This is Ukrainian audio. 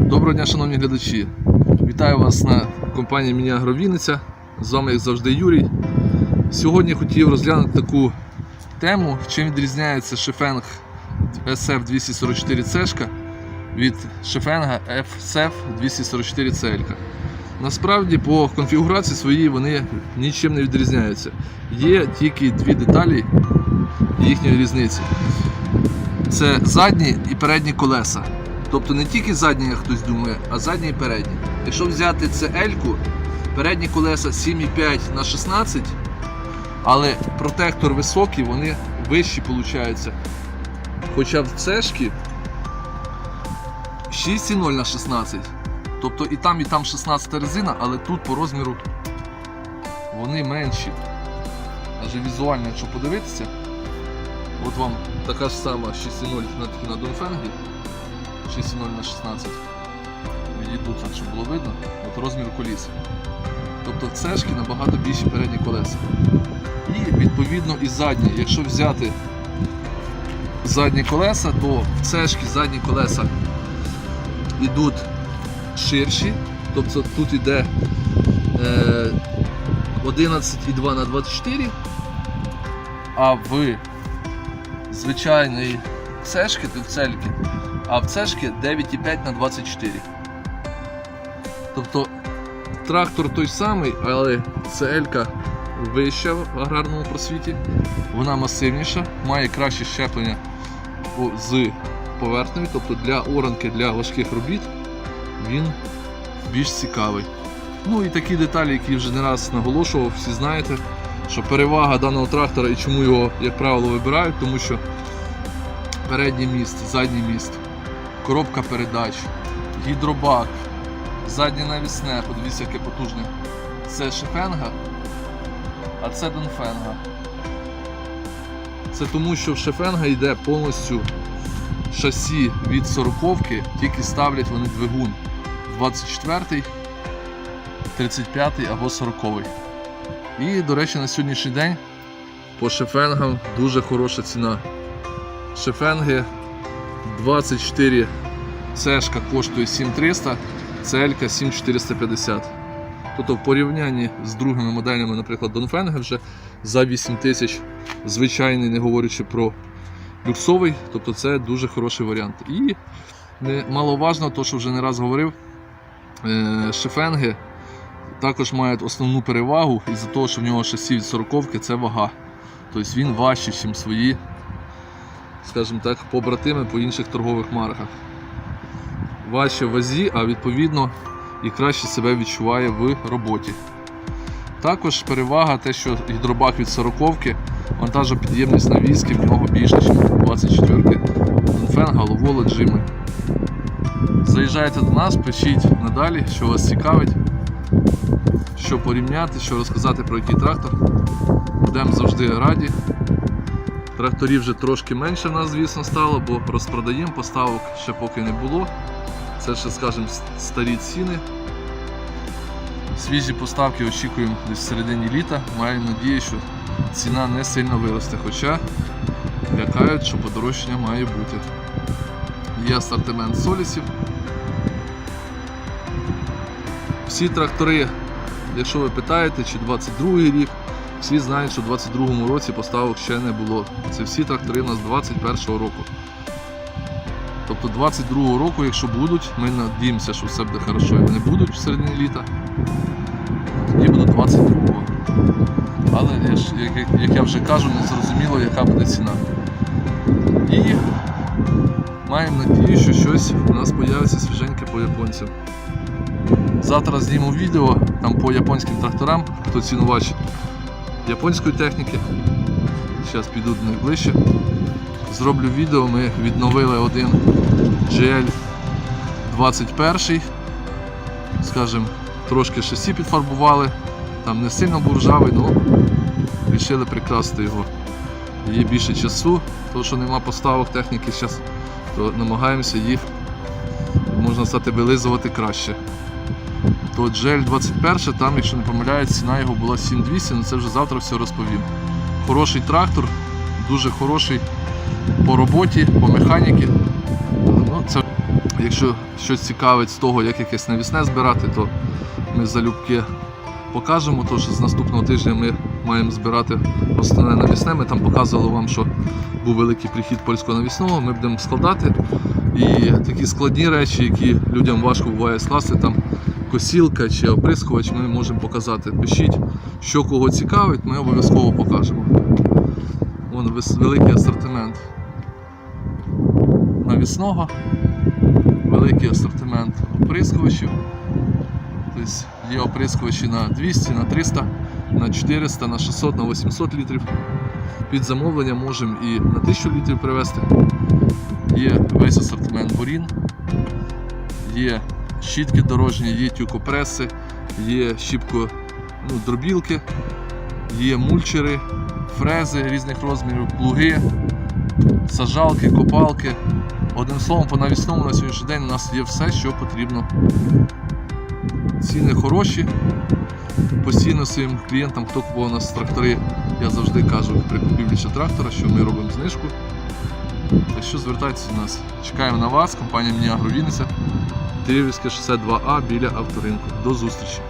Доброго дня, шановні глядачі. Вітаю вас на компанії Міні Агровінниця. З вами, як завжди, Юрій. Сьогодні хотів розглянути таку тему, чим відрізняється шефенг SF244 c від шефенга FSF 244 CL. Насправді по конфігурації своїй вони нічим не відрізняються. Є тільки дві деталі їхньої різниці. Це задні і передні колеса. Тобто не тільки задні, як хтось думає, а задні і передні. Якщо взяти це L-ку, передні колеса 7,5 на 16, але протектор високий, вони вищі виходять. Хоча в цешки 6,0 на 16. Тобто і там, і там 16 резина, але тут по розміру вони менші. Навіть візуально, якщо подивитися, от вам така ж сама 6,0 на, такі на Донфенгі. 6,0 на 16. Відійду так, щоб було видно. От розмір коліс. Тобто в цешки набагато більші передні колеса. І відповідно і задні. Якщо взяти задні колеса, то в цешки задні колеса йдуть ширші. Тобто тут йде е, 11,2 на 24, а в звичайної цешки, в цельки, а в цешки 9,5 на 24. Тобто трактор той самий, але CL вища в аграрному просвіті, вона масивніша, має краще щеплення з поверхнею, тобто для оранки, для важких робіт він більш цікавий. Ну і такі деталі, які вже не раз наголошував, всі знаєте, що перевага даного трактора і чому його, як правило, вибирають, тому що передній міст, задній міст, коробка передач, гідробак, заднє навісне, подивіться, яке потужне. Це шефенга, а це донфенга. Це тому, що в шефенга йде повністю шасі від 40-ки, тільки ставлять вони двигун 24-й, 35-й або 40-й. І, до речі, на сьогоднішній день по шефенгам дуже хороша ціна. Шефенги 24 цешка коштує 7300, целька 7450. Тобто в порівнянні з другими моделями, наприклад, Донфенга вже за 8000 звичайний, не говорячи про люксовий, тобто це дуже хороший варіант. І немаловажно, то, що вже не раз говорив, е, шефенги також мають основну перевагу із-за того, що в нього шасі від 40 це вага. Тобто він важчий, ніж свої, скажімо так, побратими по інших торгових марках. Важче в вазі, а відповідно і краще себе відчуває в роботі. Також перевага те, що гідробак від 40 вантажопідємність навіски в нього більше, ніж 24 Донфен, головоло, джими. Заїжджайте до нас, пишіть надалі, що вас цікавить, що порівняти, що розказати про який трактор. Будемо завжди раді. Тракторів вже трошки менше в нас, звісно, стало, бо розпродаємо, поставок ще поки не було. Це ще, скажімо, старі ціни. Свіжі поставки очікуємо десь в середині літа. Маю надію, що ціна не сильно виросте, хоча лякають, що подорожчання має бути. Є асортимент солісів. Всі трактори, якщо ви питаєте, чи 22 рік, всі знають, що в 22 році поставок ще не було. Це всі трактори у нас 21 року. Тобто 22 року, якщо будуть, ми надіємося, що все буде хорошо, і вони будуть в середині літа. Тоді будуть 22-го. Але як, як- як я вже кажу, не зрозуміло, яка буде ціна. І маємо надію, що щось у нас з'явиться свіженьке по японцям. Завтра зніму відео там по японським тракторам, хто цінувач японської техніки. Зараз піду до них ближче. Зроблю відео, ми відновили один GL 21, скажімо, трошки шасі підфарбували, там не сильно був ржавий, але вирішили прикрасити його. Є більше часу, тому що нема поставок техніки зараз, то намагаємося їх, можна сказати, вилизувати краще. То GL 21, там, якщо не помиляюсь, ціна його була 7200, але це вже завтра все розповім. Хороший трактор, дуже хороший по роботі, по механіки. Ну, це Якщо щось цікавить з того, як якесь навісне збирати, то ми залюбки покажемо. Тож з наступного тижня ми маємо збирати основне навісне. Ми там показували вам, що був великий прихід польського навісного. Ми будемо складати. І такі складні речі, які людям важко буває скласти, там косілка чи оприскувач, ми можемо показати. Пишіть, що кого цікавить, ми обов'язково покажемо. Вон великий асортимент навісного, великий асортимент оприскувачів. Тобто є оприскувачі на 200, на 300, на 400, на 600, на 800 літрів. Під замовлення можемо і на 1000 літрів привезти. Є весь асортимент борін, є щітки дорожні, є тюкопреси, є щіпко ну, дробілки, є мульчери, фрези різних розмірів, плуги, сажалки, копалки. Одним словом, по навісному на сьогоднішній день у нас є все, що потрібно. Ціни хороші. Постійно своїм клієнтам, хто купував у нас трактори, я завжди кажу при купівлі ще трактора, що ми робимо знижку. Так що звертайтеся до нас. Чекаємо на вас, компанія Міні Агро Вінниця, Терівське шосе 2А біля авторинку. До зустрічі!